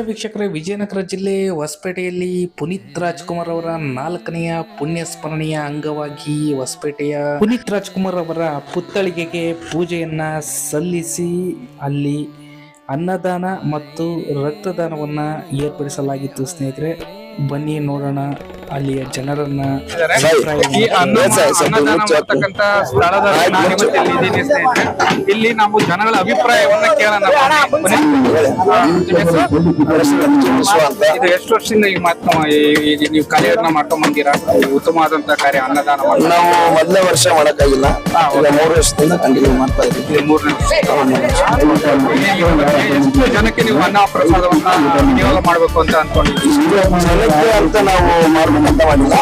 ನಮಸ್ತೆ ವೀಕ್ಷಕರೇ. ವಿಜಯನಗರ ಜಿಲ್ಲೆ ಹೊಸಪೇಟೆಯಲ್ಲಿ ಪುನೀತ್ ರಾಜ್ಕುಮಾರ್ ಅವರ ನಾಲ್ಕನೆಯ ಪುಣ್ಯ ಸ್ಮರಣೆಯ ಅಂಗವಾಗಿ ಹೊಸಪೇಟೆಯ ಪುನೀತ್ ರಾಜ್ಕುಮಾರ್ ಅವರ ಪುತ್ಥಳಿಗೆಗೆ ಪೂಜೆಯನ್ನ ಸಲ್ಲಿಸಿ ಅಲ್ಲಿ ಅನ್ನದಾನ ಮತ್ತು ರಕ್ತದಾನವನ್ನ ಏರ್ಪಡಿಸಲಾಗಿತ್ತು. ಸ್ನೇಹಿತರೆ, ಬನ್ನಿ ನೋಡೋಣ. ಅಲ್ಲಿಯ ಜನರನ್ನ ಈ ಅನ್ನ ಅನ್ನದಾನ ಮಾಡ್ತಕ್ಕಂತ ಸ್ಥಳದ ನಾನು ಇವತ್ತು ಇಲ್ಲಿ ಇದ್ದೀನಿ ಸ್ನೇಹಿತರೆ ಇಲ್ಲಿ ನಾವು ಜನಗಳ ಅಭಿಪ್ರಾಯವನ್ನ ಕೇಳೋಣ? ಇದು ಎಷ್ಟು ವರ್ಷದಿಂದ ಈ ಮಾತು ನೀವು ಕಾರ್ಯವನ್ನ ಮಾಡ್ಕೊಂಡ್ ಬಂದಿರಾ ಉತ್ತಮವಾದಂತ ಕಾರ್ಯ ಅನ್ನದಾನ. ನಾವು ಮೊದಲನೇ ವರ್ಷ ಮಾಡಕ್ಕಾಗಿಲ್ಲ. ಮೂರು ವರ್ಷದಿಂದ ಕಂಟಿನ್ಯೂ ಮಾಡ್ತಾ ಇದ್ದೀವಿ. ಇದು ಮೂರನೇ. ಎಷ್ಟು ಜನಕ್ಕೆ ನೀವು ಅನ್ನ ಪ್ರಸಾದವನ್ನ ವಿನಿಯೋಗ ಮಾಡ್ಬೇಕು ಅಂತ ಅನ್ಕೊಂಡಿದ್ದೀವಿ ಜನಕ್ಕೆ ಅಂತ ನಾವು ಮಾಡ್ಬೇಕಂತ ಮಾಡಿಲ್ಲ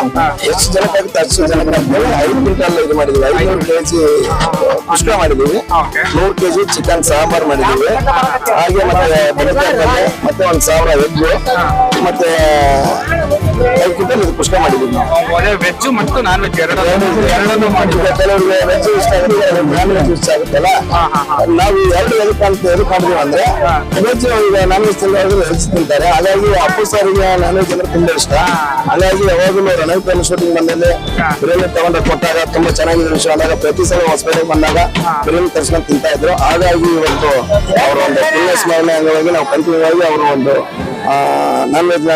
ಎಷ್ಟು ಜನಕ್ಕಾಗುತ್ತೆ ಅಷ್ಟು ಜನ ಅಂತೇಳಿ ಐದು ಕ್ವಿಂಟಲ್ ಇದು ಮಾಡಿದ್ವಿ ಐನೂರು ಕೆಜಿ ಪುಷ್ಕ ಮಾಡಿದೀವಿ ನೂರು ಕೆಜಿ ಚಿಕನ್ ಸಾಂಬಾರ್ ಮಾಡಿದೀವಿ ಹಾಗೆ ಮತ್ತೆ ಪಲ್ಯ, ಮತ್ತೆ ಒಂದ್ ಸಾವಿರ ವೆಜ್ ಮತ್ತೆ ಐದು ಕ್ವಿಂಟಲ್ ಇದು ಪುಷ್ಕ ಮಾಡಿದೀವಿ ನಾವು ವೆಜ್ ಮತ್ತು ನಾನ್ ವೆಜ್ ಎರಡನ್ನೂ ಕೆಲವರಿಗೆ ವೆಜ್ ಇಷ್ಟ ಆಗುತ್ತೆ ನಾನ್ ವೆಜ್ ಇಷ್ಟ ಆಗುತ್ತಲ್ಲ ನಾವು ಎರಡು ಎದಕ್ಕೆ ಅಂತ ಎದಕ್ಕೆ ಅಂದ್ರೆ ವೆಜ್ ಈಗ ನಾನ್ ವೆಜ್ ತಿಂದ್ರೆ ವೆಜ್ ತಿಂತಾರೆ ಹಾಗಾಗಿ ಅಪ್ಪು ಸಾರಿಗೆ ನಾನ್ ವೆಜ್ ಅಂದ್ರೆ ತುಂಬಾ ಇಷ್ಟ ಹಾಗಾಗಿ ಯಾವಾಗಲೂ ರಣವಿಕ್ರಮ ಶೂಟಿಂಗ್ ಬಂದಲ್ಲಿ ಬಿರಿಯಾನಿ ತಗೊಂಡ್ರೆ ಕೊಟ್ಟಾಗ ತುಂಬಾ ಚೆನ್ನಾಗಿದೆ ವಿಷಯ. ಅಂದಾಗ ಪ್ರತಿ ಸಲ ಹಾಸ್ಪಿಟಲ್ ಬಂದಾಗ ಬಿರಿಯಾನಿ ತರ್ಸ್ಕೊಂಡು ತಿಂತಾ ಇದ್ರು. ಹಾಗಾಗಿ ಇವತ್ತು ಅವರ ಒಂದು ಪುಣ್ಯ ಸ್ಮರಣೆ ಅಂಗವಾಗಿ ನಾವು ಕಂಟಿನ್ಯೂ ಆಗಿ ಅವರು ಒಂದು ನಾನ್ ವೆಜ್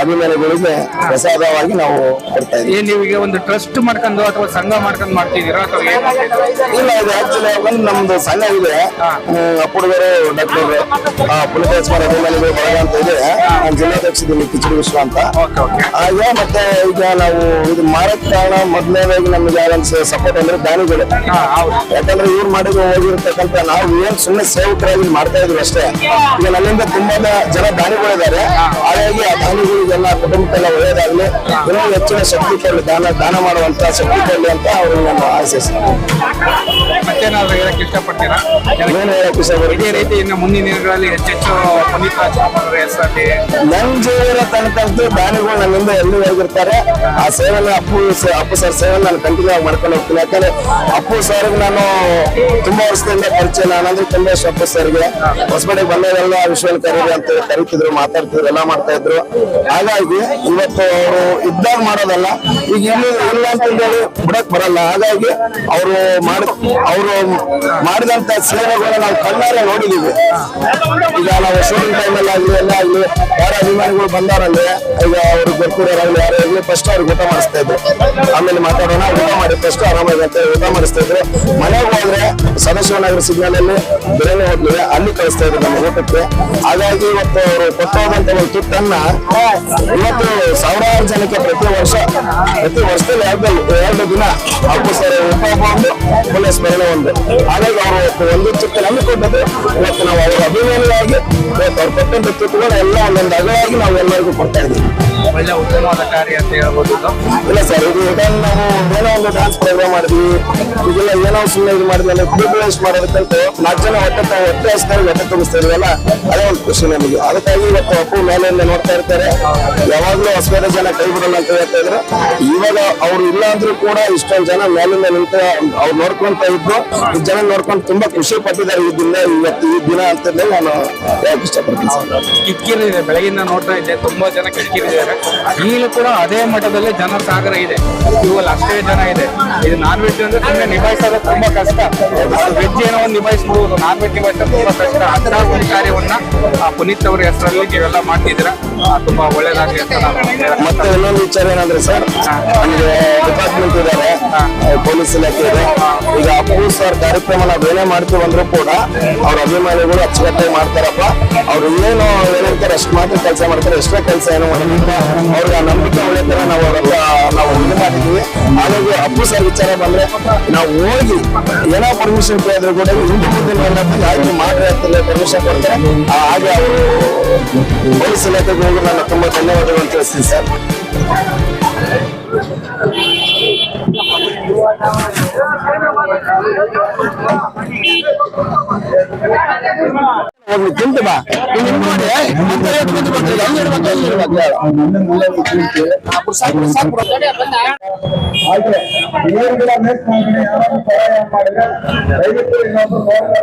ಅಭಿಮಾನಿಗಳಿಗೆ ಪ್ರಸಾದವಾಗಿ ನಾವು ಕೊಡ್ತಾ ಇದ್ದೀವಿ. ಏನ್ ನೀವು ಈಗ ಒಂದು ಟ್ರಸ್ಟ್ ಮಾಡ್ಕೊಂಡು ಅಥವಾ ಸಂಘ ಮಾಡ್ಕೊಂಡು ಮಾಡ್ತಿದ್ದೀರಾ ಅಥವಾ ಏನ್? ಇಲ್ಲ ಇದು ಆಕ್ಚುಲಿ ಒಂದು ನಮ್ದು ಸಂಘ ಇದೆ. ಅಪ್ಪುಡುಗರು ಡಾಕ್ಟರ್ ಪುನೀತೇಶ್ವರ ಅಭಿಮಾನಿಗಳು ಬಳಗ ಅಂತ ಇದೆ. ನಾನು ಜಿಲ್ಲಾಧ್ಯಕ್ಷ ಇದ್ದೀನಿ ಕಿಚಡಿ ವಿಶ್ವ ಅಂತ. ಹಾಗೆ ಮತ್ತೆ ಈಗ ನಾವು ಇದು ಮಾರಕ್ ಕಾರಣ ಮೊದಲನೇದಾಗಿ ನಮ್ಗೆ ಯಾರು ಸಪೋರ್ಟ್ ಅಂದ್ರೆ ದಾನಿಗಳು. ಯಾಕಂದ್ರೆ ಇವ್ರು ಮಾಡಿದ್ರು ಹೋಗಿರ್ತಕ್ಕಂಥ ನಾವು ಏನ್ ಸುಮ್ಮನೆ ಸೇವಕರಾಗಿ ಮಾಡ್ತಾ ಇದ್ರು ಅಷ್ಟೇ. ಈಗ ನನ್ನಿಂದ ತುಂಬಾ ಜನ ದಾನಿಗಳಿದ್ದಾರೆ. ಹಾಗಾಗಿ ಆ ದಾನಿಗಳಿಗೆಲ್ಲ ಕುಟುಂಬಕ್ಕೆಲ್ಲ ಒಳ್ಳೇದಾಗ್ಲಿ. ಇನ್ನೂ ಹೆಚ್ಚಿನ ಶಕ್ತಿ ಕೊಡಲಿ ದಾನ ದಾನ ಮಾಡುವಂತ ಶಕ್ತಿ ಕೊಡಲಿ ಅಂತ ಅವ್ರಿಗೆ ನಾನು ಆಶಿಸ್ತೀನಿ. ಮತ್ತೇನಾದ್ರು ಹೇಳಕ್ ಇಷ್ಟಪಡ್ತೀರಾ? ಏನು ಹೇಳಕ್ ಇಷ್ಟಪಡ್ತೀನಿ? ಇದೇ ರೀತಿ ಇನ್ನು ಮುಂದಿನ ದಿನಗಳಲ್ಲಿ ಹೆಚ್ಚೆಚ್ಚು ಪುನೀತ್ ರಾಜ್ಕುಮಾರ್ ಅವರ ಹೆಸರಲ್ಲಿ ನನ್ ಜೀವನ ತನಕಂತೂ ದಾನಿಗಳು ನನ್ನಿಂದ ಎಲ್ಲೂ ಹೋಗಿರ್ತಾರೆ ಆ ಸೇವೆನ ಅಪ್ಪು ಅಪ್ಪು ಸರ್ ಸೇವೆ ನಾನು ಕಂಟಿನ್ಯೂ ಆಗಿ ಮಾಡ್ಕೊಂಡು ಹೋಗ್ತೀನಿ. ಯಾಕಂದ್ರೆ ಅಪ್ಪು ಸರ್ಗೆ ನಾನು ತುಂಬಾ ವರ್ಷದಿಂದ ಪರಿಚಯ. ನಾನಂದ್ರೆ ತುಂಬಾ ಇಷ್ಟ ಅಪ್ಪು ಸರ್ಗೆ. ಹೊಸಪೇಟೆಗೆ ಬಂದಾಗೆಲ್ಲ ವಿಶ್ವಲ್ ಕರೀರಿ ಅಂತ ಕರಿತಿದ್ರು ಮಾತಾಡ್ತಿದ್ರು ಎಲ್ಲ ಮಾಡ್ತಾ ಇದ್ರು. ಹಾಗಾಗಿ ಇವತ್ತು ಅವರು ಇದ್ದಾಗ ಮಾಡೋದಲ್ಲ, ಈಗ ಇಲ್ಲಿ ಇಲ್ಲ ಅಂತಂದೇಳಿ ಬಿಡಕ್ ಬರಲ್ಲ. ಹಾಗಾಗಿ ಅವರು ಮಾಡ, ಅವರು ಮಾಡಿದಂತ ಸೇವೆಗಳನ್ನ ನಾವು ಕಣ್ಣಾರೆ ನೋಡಿದೀವಿ. ಈಗ ನಾವು ಶೂಟಿಂಗ್ ಟೈಮಲ್ಲಿ ಆಗಲಿ, ಎಲ್ಲ ಆಗಲಿ, ಯಾರ ಅಭಿಮಾನಿಗಳು ಬಂದಾರಲ್ಲಿ ಈಗ ಅವ್ರು ಗೊತ್ತಿರೋರಾಗಲಿ ಯಾರೇ ಆಗಲಿ ಫಸ್ಟ್ ಅವ್ರಿಗೆ ಊಟ ಮಾಡಿಸ್ತಾ ಇದ್ರು. ಆಮೇಲೆ ಮಾತಾಡೋಣ, ಊಟ ಮಾಡಿ ಫಸ್ಟ್ ಆರಾಮಾಗಿ ಅಂತ ಊಟ ಮಾಡಿಸ್ತಾ ಇದ್ರು. ಮನೆಗೆ ಹೋದ್ರೆ ಸದಾಶಿವನಗರ ಸಿಗ್ನಲ್ ಅಲ್ಲಿ ಬಿರಿಯಾನಿ ಹೋಗ್ಲಿವೆ ಅಲ್ಲಿ ಕಳಿಸ್ತಾ ಇದ್ರು ನಮ್ಮ ಊಟಕ್ಕೆ ಹಾಗಾಗಿ ಇವತ್ತು ಅವರು ಕೊಟ್ಟೋದಂತ ಒಂದು ತುತ್ತನ್ನ ಇವತ್ತು ಸಾವಿರಾರು ಜನಕ್ಕೆ ಪ್ರತಿ ವರ್ಷ, ಪ್ರತಿ ವರ್ಷದಲ್ಲಿ ಎರಡು ಎರಡು ದಿನ ಸರ್ ಊಟ ಒಂದು, ಪುಣ್ಯ ಸ್ಮರಣೆ ಒಂದು. ಹಾಗಾಗಿ ಅವರು ಇವತ್ತು ಒಂದು ತುತ್ತು ನಮಗೆ ಕೊಟ್ಟದ್ದು ಇವತ್ತು ನಾವು ಅವರ ಅಭಿಮಾನಿಯಾಗಿ, ಇವತ್ತು ಅವ್ರು ಕೊಟ್ಟಂತ ತುತ್ತುಗಳು ಎಲ್ಲ ಒಂದೊಂದು ಅಗಲಾಗಿ ನಾವು ಎಲ್ಲರಿಗೂ ಕೊಡ್ತಾ ಇದ್ದೀವಿ. ಒಳ್ಳೆ ಉತ್ತಮವಾದ ಕಾರ್ಯ ಅಂತ ಹೇಳ್ಬೋದು ಇಲ್ಲ ಸರ್ ಇದು ಇದನ್ನ ನಾವು ಏನೋ ಒಂದು ಡಾನ್ಸ್ ಪ್ರೋಗ್ರಾಮ್ ಮಾಡಿದ್ವಿ. ಇದೆಲ್ಲ ಏನೋ ಸುಮ್ಮನೆ ಇದು ಮಾಡಿದ್ವಿ ಅಂದ್ರೆ ಪ್ರಿಪರೇಷನ್ ಮಾಡೋದಕ್ಕಂತ ನಾಲ್ಕು ಜನ ಹೊಟ್ಟೆ ಹೊಟ್ಟೆ ಹಸ್ತಾರೆ ಹೊಟ್ಟೆ ತುಂಬಿಸ್ತಾ ಇದೀವಲ್ಲ ಅದೇ ಒಂದು ಖುಷಿ ನಮಗೆ. ಅದಕ್ಕಾಗಿ ಇವತ್ತು ಅಪ್ಪು ಮೇಲೆಯಿಂದ ನೋಡ್ತಾ ಇರ್ತಾರೆ. ಯಾವಾಗ್ಲೂ ಹೊಸಬೇರೆ ಜನ ಕೈ ಬಿಡಲ್ಲ ಅಂತ ಹೇಳ್ತಾ ಇದ್ರು. ಇವಾಗ ಅವ್ರು ಇಲ್ಲ ಅಂದ್ರೂ ಕೂಡ ಇಷ್ಟೊಂದು ಜನ ಮೇಲಿಂದ ನಿಂತ ಅವ್ರು ನೋಡ್ಕೊಂತ ಇದ್ದು ಈ ಜನ ನೋಡ್ಕೊಂಡು ತುಂಬಾ ಖುಷಿ ಪಟ್ಟಿದ್ದಾರೆ ಈ ದಿನ ಇವತ್ತು ಈ ದಿನ ಅಂತ ನಾನು ಹೇಳಕ್ ಇಷ್ಟಪಡ್ತೀನಿ ಸರ್. ಬೆಳಗಿನ ನೋಡ್ತಾ ಇದ್ದೆ. ತುಂಬಾ ಜನ ಕಿಕ್ಕಿರಿದ್ದಾರೆ. ಈಗಲೂ ಕೂಡ ಅದೇ ಮಟ್ಟದಲ್ಲಿ ಜನ ಸಾಗರ ಇದೆ. ಇವಾಗ ಅಷ್ಟೇ ಜನ ಇದೆ. ಇದು ನಾನ್ ವೆಜ್ ಅಂದ್ರೆ ತುಂಬಾ ನಿಭಾಯಿಸೋದು ತುಂಬಾ ಕಷ್ಟ. ವೆಜ್ ಏನೋ ಒಂದು ನಿಭಾಯಿಸಬಹುದು ನಾನ್ ವೆಜ್ ನಿಭಾಯಿಸೋದು ತುಂಬಾ ಕಷ್ಟ. ಅಂತ ಒಂದು ಕಾರ್ಯವನ್ನ ಆ ಪುನೀತ್ ಅವರ ಹೆಸರಲ್ಲಿ ನೀವೆಲ್ಲ ಮಾಡ್ತಿದ್ದೀರಾ. ತುಂಬಾ ಒಳ್ಳೇದಾಗಿ ಅಂತ ನಾನು ಮತ್ತೆ ಇನ್ನೊಂದು ವಿಚಾರ ಏನಂದ್ರೆ ಸರ್ ನಮಗೆ ಡಿಪಾರ್ಟ್ಮೆಂಟ್ ಇದ್ದಾರೆ. ಪೊಲೀಸ್ ಇಲಾಖೆ ಇದೆ. ಈಗ ಅಪ್ಪು ಸರ್ ಕಾರ್ಯಕ್ರಮ ನಾವು ಏನೇ ಮಾಡ್ತೀವಿ ಅಂದ್ರೂ ಕೂಡ ಅವ್ರ ಅಭಿಮಾನಿಗಳು ಅಚ್ಚುಕಟ್ಟಾಗಿ ಮಾಡ್ತಾರಪ್ಪ. ಅವ್ರು ಇನ್ನೇನು ಏನಂತಾರೆ ಅಷ್ಟು ಮಾತ್ರ ಕೆಲಸ ಮಾಡ್ತಾರೆ. ಎಷ್ಟೇ ಕೆಲಸ ಏನೋ ಅವ್ರಿಗೆ ಆ ನಂಬಿಕೆ ಒಳ್ಳೆ ತರ ನಾವು ಅವರೆಲ್ಲ ನಾವು ಇದು ಮಾಡಿದ್ದೀವಿ ಹಾಗಾಗಿ ಅಪ್ಪು ಸರ್ ವಿಚಾರ ಬಂದ್ರೆ ನಾವು ಹೋಗಿ ಏನೋ ಪರ್ಮಿಷನ್ ಕೇಳಿದ್ರು ಕೂಡ ಹಿಂದೆ ಮುಂದೆ ನೋಡಿದ್ರೆ ಆಯ್ತು ಮಾಡ್ರಿ ಅಂತ ಪರ್ಮಿಷನ್ ಕೊಡ್ತಾರೆ. ಹಾಗೆ ಅವರು ಪೊಲೀಸ್ ಇಲಾಖೆಗೆ ಹೋಗಿ ತುಂಬಾ ಧನ್ಯವಾದಗಳು ತಿಳಿಸ್ತೀನಿ ಸರ್. அப்படி திண்டு பா நீங்க இன்னொரு அந்த ரேட் வந்து ಹಾಗೆ ಇವ್ರಿಗೆಲ್ಲ ಮೇಕ್ ಮಾಡಿದ್ರೆ ಯಾರಾದ್ರೂ ಸಹಾಯ ಇನ್ನೊಂದು ಹೋರಾಟ